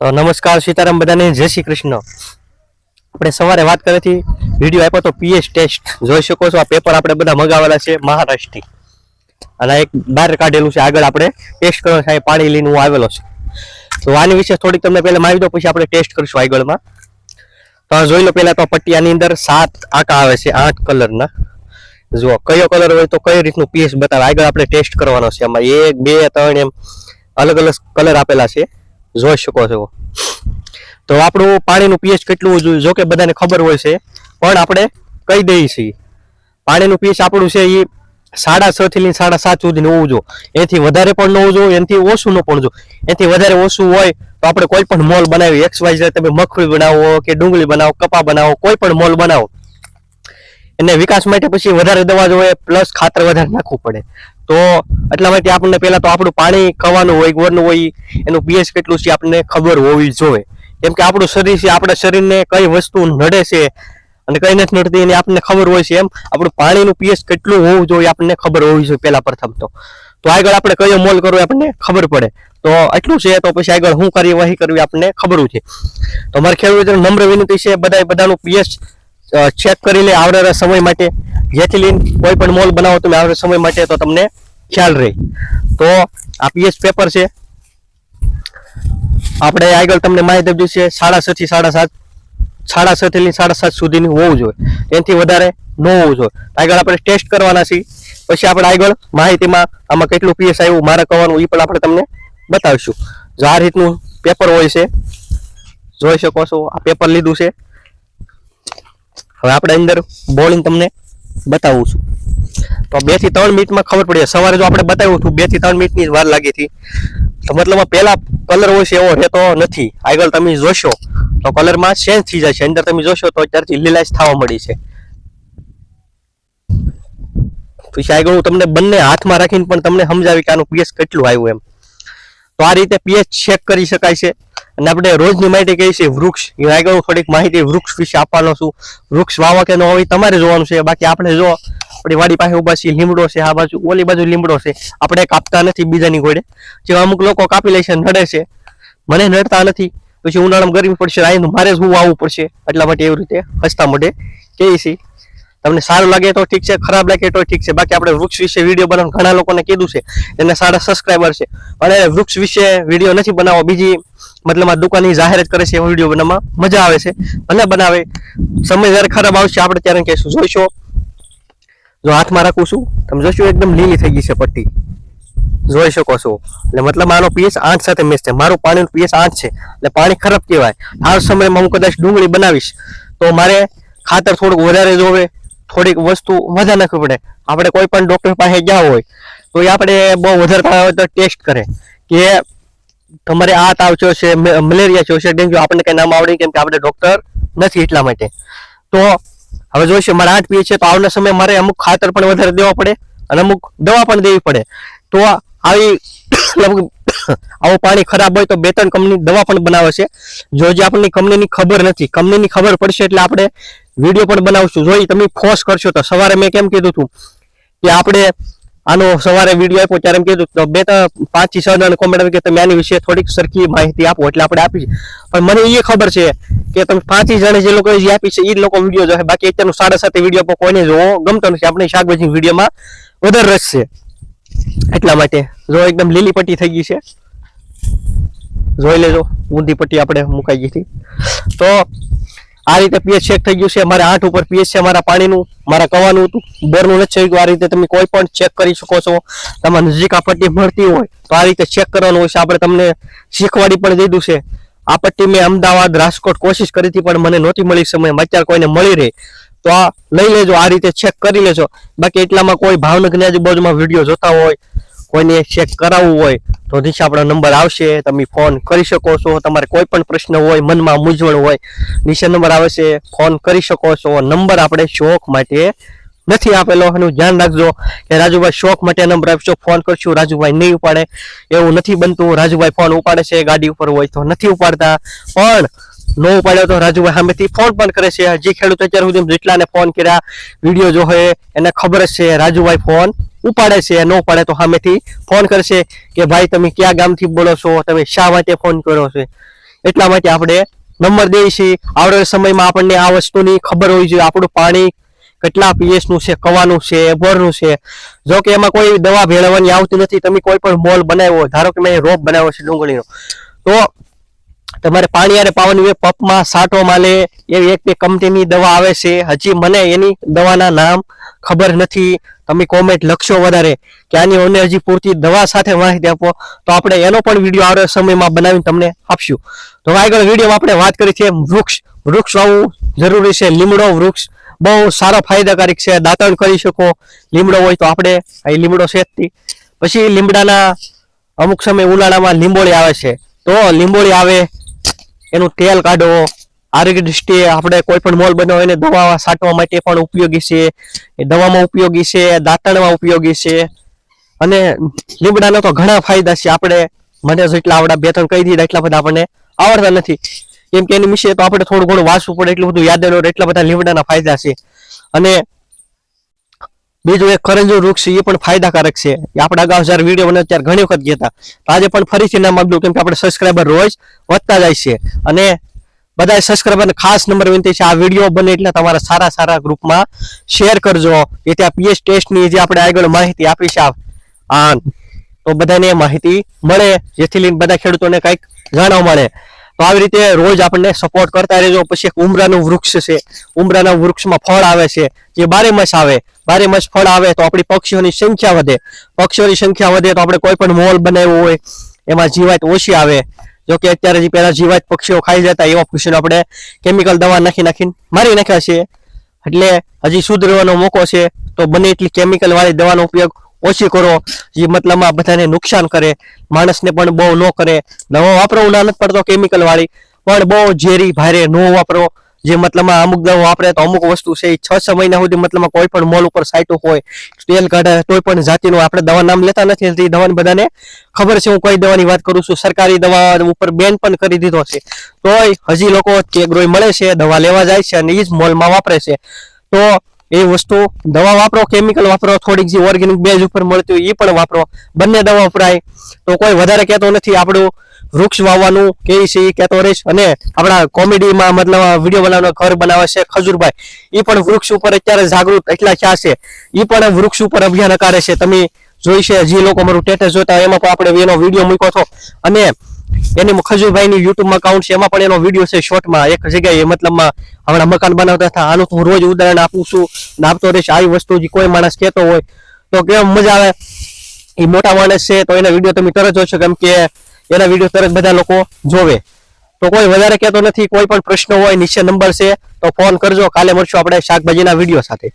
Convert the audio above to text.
તો નમસ્કાર સીતારામ બધાને, જય શ્રી કૃષ્ણ. આપણે સવારે વાત કરી હતી વીડિયો આપ્યો તો પીએચ ટેસ્ટ જોઈ શકો છો, આ પેપર આપણે બધા મગાવેલા છે મહારાષ્ટ્રથી. અને એક બહાર કાઢેલું છે, આગળ આપણે ટેસ્ટ કરવાનો છે પાણી લઈને હું આવેલો છે. તો આની વિશે થોડીક તમને પહેલા માહિતી દો પછી આપણે ટેસ્ટ કરીશું આગળમાં. તો જોઈ લો પહેલાં તો પટ્ટી આની અંદર સાત આંકા આવે છે, આઠ કલરના. જુઓ, કયો કલર હોય તો કઈ રીતનું પીએસ બતાવે? આગળ આપણે ટેસ્ટ કરવાનો છે, આમાં એક, બે, ત્રણ એમ અલગ અલગ કલર આપેલા છે. જોઈ શકો છો. તો આપણું પાણીનું પીએચ કેટલું જોઈએ જો કે બધાને ખબર હોય છે, પણ આપણે કહી દઈએ છીએ. પાણીનું પીએચ આપણું છે એ સાડા છ થી સાડા સાત સુધીનું હોવું જો એથી વધારે પણ ન હોવું જોઈએ, એનાથી ઓછું ન પણ જો એથી વધારે ઓછું હોય તો આપણે કોઈ પણ મોલ બનાવી એક્સ તમે મગફળી બનાવો કે ડુંગળી બનાવો, કપા બનાવો, કોઈ પણ મોલ બનાવો. એને વિકાસ માટે પછી વધારે દવા જોઈએ, પ્લસ ખાતર વધારે નાખવું પડે. તો એટલા માટે આપણને પહેલા તો આપણું પાણી ખાવાનું હોય ગોરનું હોય, એનું પીએચ કેટલું છે આપણને ખબર હોવી જોઈએ. કેમ કે આપણું શરીર છે, આપણા શરીરને કઈ વસ્તુ નડે છે અને કઈ નથી નડતી એની આપણને ખબર હોય છે એમ, આપણું પાણીનું પીએચ કેટલું હોવું જોઈએ આપણને ખબર હોવી જોઈએ પહેલા પ્રથમ તો. તો આગળ આપણે કયો મોલ કરવો આપણને ખબર પડે. તો એટલું છે, તો પછી આગળ શું કાર્યવાહી કરવી આપણને ખબર છે. તો મારે ખેડૂત નમ્ર વિનંતી છે બધા બધાનું પીએચ ચેક કરી લે આવનારા સમય માટે. જેથી લઈને કોઈ પણ મોલ બનાવો તમે આવનારા સમય માટે તો તમને ખ્યાલ રહે. તો આ પીએચ પેપર છે. આપણે આગળ તમને માહિતી આપ્યું છે સાડા છ થી સાડા સાત, સાડા છ થી લઈને સાડા સાત સુધીની હોવું જોઈએ. એનાથી વધારે ન હોવું જોઈએ. આગળ આપણે ટેસ્ટ કરવાના છીએ. પછી આપણે આગળ માહિતીમાં આમાં કેટલું પીએસ આવ્યું, મારે કહેવાનું એ પણ આપણે તમને બતાવીશું. જો આ રીતનું પેપર હોય છે, જોઈ શકો છો, આ પેપર લીધું છે. હવે આપણે અંદર બોલિંગ તમને બતાવું છું. તો બેથી ત્રણ મિનિટમાં ખબર પડી. સવારે જો આપણે બતાવ્યું હતું, બેથી ત્રણ મિનિટની વાર લાગી હતી. તો મતલબ પહેલા કલર હોય છે એવો રહેતો નથી. આગળ તમે જોશો, તો કલરમાં ચેન્જ થઈ જાય છે. અંદર તમે જોશો તો અત્યારથી લીલાશ થવા મળી છે. પછી આગળ હું તમને બંને હાથમાં રાખીને પણ તમને સમજાવી કે આનું પીએચ કેટલું આવ્યું એમ. તો આ રીતે પીએચ ચેક કરી શકાય છે. અને આપણે રોજની માહિતી કહીએ છીએ વૃક્ષ. એ આગળ થોડીક માહિતી વૃક્ષ વિશે આપવાનો છું. વૃક્ષ વાવા કે ન હોય તમારે જોવાનું છે. બાકી આપણે જો આપણી વાડી પાસે ઊભા છીએ, લીમડો છે, આ બાજુ, ઓલી બાજુ લીમડો છે. આપણે કાપતા નથી બીજાની ઘોડે. જે અમુક લોકો કાપી લે છે નડે છે. મને નડતા નથી. પછી ઉનાળામાં ગરમી પડશે આનું મારે જ હું વાવવું પડશે. એટલા માટે એવી રીતે હસતા મોઢે કહીએ છીએ. તમને સારું લાગે તો ઠીક છે, ખરાબ લાગે તો ઠીક છે. બાકી આપણે વૃક્ષ વિશે વીડિયો બનાવવાનું ઘણા લોકોને કીધું છે. એને સારા સબસ્ક્રાઈબર છે. અને વૃક્ષ વિશે વીડિયો નથી બનાવો બીજી મતલબ આ દુકાનની જાહેરાત કરે છે એવો વીડિયો બનાવવામાં મજા આવે છે. ભલે બનાવે, સમય જ્યારે ખરાબ આવશે, આપણે ત્યારે કહીશું. જોઈશો? જો હાથમાં રાખું છું, તમે જોશો, એકદમ લીલી થઈ ગઈ છે પટ્ટી. જોઈ શકો છો. એટલે મતલબ આનો પીએસ આઠ સાથે મેચ છે મારું પાણીનું પીએસ આઠ છે. એટલે પાણી ખરાબ કહેવાય. આ સમયમાં હું કદાચ ડુંગળી બનાવીશ. તો મારે ખાતર થોડુંક વધારે જોવે, થોડીક વસ્તુ વધારે નાખવી પડે. આપણે કોઈ પણ ડૉક્ટર પાસે ગયા હોય, તો એ આપણે બહુ વધારે તો ટેસ્ટ કરે. કે તમારે આ તાવ છે, મે- મલેરિયા થયો છે, ડેન્ગ્યુ, આપણને કઈ નામ આવડે કેમ કે આપણે ડોક્ટર નથી એટલા માટે. તો હવે જોઈશે મારે આઠ પીએ છે, તો આવના સમયે મારે અમુક ખાતર પણ વધારે દેવા પડે અને અમુક દવા પણ દેવી પડે. તો આવી આવું પાણી ખરાબ હોય તો બે ત્રણ કંપની દવા પણ બનાવે છે. જો જે આપણને કંપનીની ખબર નથી. કંપનીની ખબર પડશે એટલે આપણે વીડિયો પણ બનાવશું. જોઈ તમે ફોર્સ કરશો તો. સવારે મેં કેમ કીધું હતું કે આપણે આનો સવારે વીડિયો આપ્યો ત્યારે એમ કીધું બે ત્રણ, પાંચથી છ જણ કોમેન્ટ કે તમે આની વિશે થોડીક સરખી માહિતી આપો એટલે આપણે આપી. પણ મને એ ખબર છે કે તમે પાંચ જણે જે લોકો જે આપી છે એ લોકો વીડિયો જોશે. બાકી અત્યારનું સાડા સાતે વીડિયો પર કોઈને જોવો ગમતો નથી. આપણે શાકભાજી વિડીયોમાં વધારે રસ છે. એટલા માટે જો એકદમ લીલી પટ્ટી થઈ ગઈ છે. જોઈ લેજો, ઊંધી પટ્ટી આપણે મુકાઈ ગઈ હતી. તો આ રીતે પીએચ ચેક થઈ ગયું છે. મારે આઠ ઉપર પીએચ છે મારા પાણીનું, મારા કવાનું હતું. બોરનું નથી થઈ ગયું આ રીતે તમે કોઈ પણ ચેક કરી શકો છો. તમારે નજીક આ પટ્ટી મળતી હોય, તો આ રીતે ચેક કરવાનું હોય છે. આપણે તમને શીખવાડી પણ દીધું છે. આ પટ્ટી મેં અમદાવાદ, રાજકોટ કોશિશ કરી હતી, પણ મને નહોતી મળી સમયમાં અત્યારે કોઈને મળી રહે. તો આ લઈ લેજો. આ રીતે ચેક કરી લેજો. બાકી એટલામાં કોઈ ભાવનગરની આજુબાજુમાં વીડિયો જોતા હોય કોઈને ચેક કરાવવું હોય તો નીચે આપણો નંબર આવશે. તમે ફોન કરી શકો છો. તમારે કોઈ પણ પ્રશ્ન હોય, મનમાં મૂંઝવણ હોય, નીચે નંબર આવશે ફોન કરી શકો છો. નંબર આપણે શોખ માટે નથી આપેલો. એનું ધ્યાન રાખજો કે રાજુભાઈ શોખ માટે નંબર આપશો. ફોન કરશું. રાજુભાઈ નહીં ઉપાડે. એવું નથી બનતું. રાજુભાઈ ફોન ઉપાડે છે ગાડી ઉપર હોય તો નથી ઉપાડતા. પણ ન ઉપાડ્યો તો રાજુભાઈ સામેથી ફોન પણ કરે છે. જે ખેડૂત અત્યાર સુધી જેટલાને ફોન કર્યા, વીડિયો જો એને ખબર જ છે. રાજુભાઈ ફોન ઉપાડે છે, ન ઉપાડે તો સામેથી ફોન કરશે કે ભાઈ તમે ક્યાં ગામથી બોલો છો, તમે શા માટે ફોન કર્યો છે? એટલા માટે આપણે નંબર દઈએ છીએ. આવડે સમયમાં આપણને આ વસ્તુની ખબર હોવી જોઈએ. આપણું પાણી કેટલા પીએસનું છે, કવાનું છે એબોરનું છે. જો કે એમાં કોઈ દવા ભેળવવાની આવતી નથી. તમે કોઈ પણ મોલ બનાવ્યો ધારો કે મેં રોપ બનાવ્યો છે ડુંગળીનો, તો તમારે પાણી યારે પાવાની હોય પપમાં સાટો માલે એવી એક બે કંપનીની દવા આવે છે. હજી મને એની દવાના નામ ખબર નથી. તમે કોમેન્ટ લખશો વધારે કે આની અમને પૂરતી દવા સાથે માહિતી આપો, તો આપણે એનો પણ વીડિયો આવનાર સમયમાં બનાવીને તમને આપશું. તો આગળ વિડીયોમાં આપણે વાત કરી છે વૃક્ષ. વૃક્ષ વાવવું જરૂરી છે. લીમડો વૃક્ષ બહુ સારો ફાયદાકારક છે. દાંતણ કરી શકો. લીમડો હોય તો આપણે અહીં લીમડો છે પછી લીમડાના અમુક સમય ઉનાળામાં લીંબોળી આવે છે. તો લીંબોળી આવે, એનું તેલ કાઢો આરોગ્ય દૃષ્ટિએ આપણે કોઈ પણ મોલ બનાવો એને દવા છાંટવા માટે પણ ઉપયોગી છે દવામાં ઉપયોગી છે, દાંતણમાં ઉપયોગી છે. અને લીમડાના તો ઘણા ફાયદા છે. આપણે મને જેટલા આવડા બે ત્રણ કહી દીધા એટલા બધા આપણને આવડતા નથી. કેમ કે એની વિશે તો આપણે થોડું ઘણું વાંચવું પડે, એટલું બધું યાદ ન એટલા બધા લીમડાના ફાયદા છે. અને બીજું એક કરંજુ વૃક્ષ એ પણ ફાયદાકારક છે. આપણે અગાઉ જયારે વીડિયો બનાવ્યો ત્યારે ઘણી વખત ગયા હતા આજે પણ ફરીથી નામ આપ્યું કેમ કે આપણે સબસ્ક્રાઈબર રોજ વધતા જાય છે. અને બધા સબસ્ક્રાઈબરને ખાસ નંબર વિનંતી છે, આ વીડિયો બને એટલે તમારા સારા સારા ગ્રુપમાં શેર કરજો. એ ત્યાં પીએચ ટેસ્ટની જે આપણે આગળ માહિતી આપી છે, આ આ, તો બધાને માહિતી મળે, જેથી લઈને બધા ખેડૂતોને કંઈક જાણવા મળે. તો આવી રીતે રોજ આપણને સપોર્ટ કરતા રહેજો. પછી એક ઉમરાનું વૃક્ષ છે. ઉમરાના વૃક્ષમાં ફળ આવે છે. જે બારે માસ આવે, બારે માસ ફળ આવે તો આપણી પક્ષીઓની સંખ્યા વધે. પક્ષીઓની સંખ્યા વધે તો આપણે કોઈ પણ મોલ બનાવ્યો હોય, એમાં જીવાત ઓછી આવે. જો કે અત્યારે જે પહેલા જીવાત પક્ષીઓ ખાઈ જતા, એવા પક્ષીઓ આપણે કેમિકલ દવા નાખી નાખીને મારી નાખ્યા છે એટલે હજી સુધરવાનો મોકો છે, તો બને એટલી કેમિકલ વાળી દવાનો ઉપયોગ ઓછી કરો, જે મતલબમાં બધાને નુકસાન કરે, માણસને પણ બહુ ન કરે. દવા વાપરવું ના નથી પડતો કેમિકલ વાળી, પણ બહુ ઝેરી, ભારે ન વાપરો. જે મતલબમાં અમુક દવા વાપરે તો અમુક વસ્તુ છે એ છ છ મહિના સુધી મતલબમાં કોઈ પણ મોલ ઉપર સાઈટો હોય, તેલ કાઢે કોઈ પણ જાતિનું આપણે દવા નામ લેતા નથી. એ દવાની બધાને ખબર છે હું કઈ દવાની વાત કરું છું. સરકારી દવા ઉપર બેન પણ કરી દીધો છે. તોય હજી લોકો ચેગ્રોય મળે છે, દવા લેવા જાય છે અને એ જ મોલમાં વાપરે છે. તો એ વસ્તુ દવા વાપરો કેમિકલ વાપરો, થોડીક જે ઓર્ગેનિક બેઝ ઉપર મળતી હોય એ પણ વાપરો. બંને દવા વપરાય. તો કોઈ વધારે કહેતો નથી. આપણું વૃક્ષ વાવવાનું કે છે એ કહેતો રહીશ. અને આપણા કોમેડીમાં મતલબ વીડિયો બનાવવાનો ઘર બનાવે છે ખજૂરભાઈ. એ પણ વૃક્ષ ઉપર અત્યારે જાગૃત એટલા થયા છે. એ પણ વૃક્ષ ઉપર અભિયાન કરે છે. તમે જોઈ છે, જે લોકો મારું ટેટસ જોતા એમાં પણ આપણે એનો વીડિયો મૂક્યો હતો. અને એની ખજુરભાઈની યુટ્યુબમાં અકાઉન્ટ છે, એમાં પણ એનો વીડિયો છે શોર્ટમાં એક જગ્યાએ મતલબમાં હમણાં મકાન બનાવતા હતા. આનું હું રોજ ઉદાહરણ આપું છું. ને આપતો રહીશ. આવી વસ્તુ જે કોઈ માણસ કહેતો હોય, તો કેમ મજા આવે? એ મોટા માણસ છે, તો એના વીડિયો તમે તરત જોશો. કેમ કે એના વીડિયો તરત બધા લોકો જોવે. તો કોઈ વધારે કહેતો નથી, કોઈ પણ પ્રશ્ન હોય, નીચે નંબર છે, તો ફોન કરજો. કાલે મળશું આપણે શાકભાજીના વીડિયો સાથે.